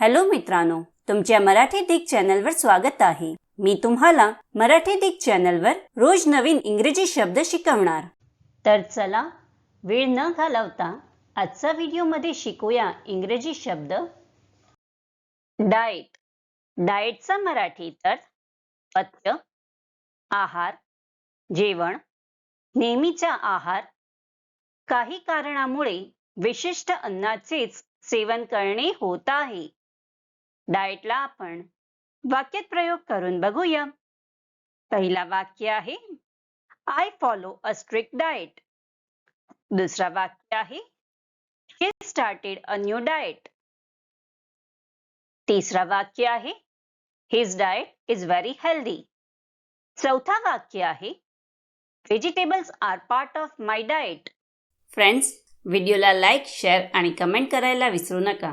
Hello मित्रांनो तुमच्या मराठी दिग चॅनलवर स्वागत आहे. मी तुम्हाला मराठी दिग चॅनलवर रोज नवीन इंग्रजी शब्द शिकवणार. तर चला वेळ न घालवता आजचा व्हिडिओमध्ये शिकूया इंग्रजी शब्द. डाएट. डाएटचा मराठी तर पथ्य आहार जेवण नेहमीचा आहार काही कारणामुळे विशिष्ट अन्नाचेच सेवन करणे होत आहे. डाएटला आपण वाक्यात प्रयोग करून बघूया. पहिला वाक्य आहे I follow a strict diet दुसरा वाक्य आहे he started a new diet तिसरा वाक्य आहे his diet is very healthy चौथा वाक्य आहे vegetables are part of my diet friends व्हिडिओला लाईक शेअर आणि कमेंट करायला विसरू नका.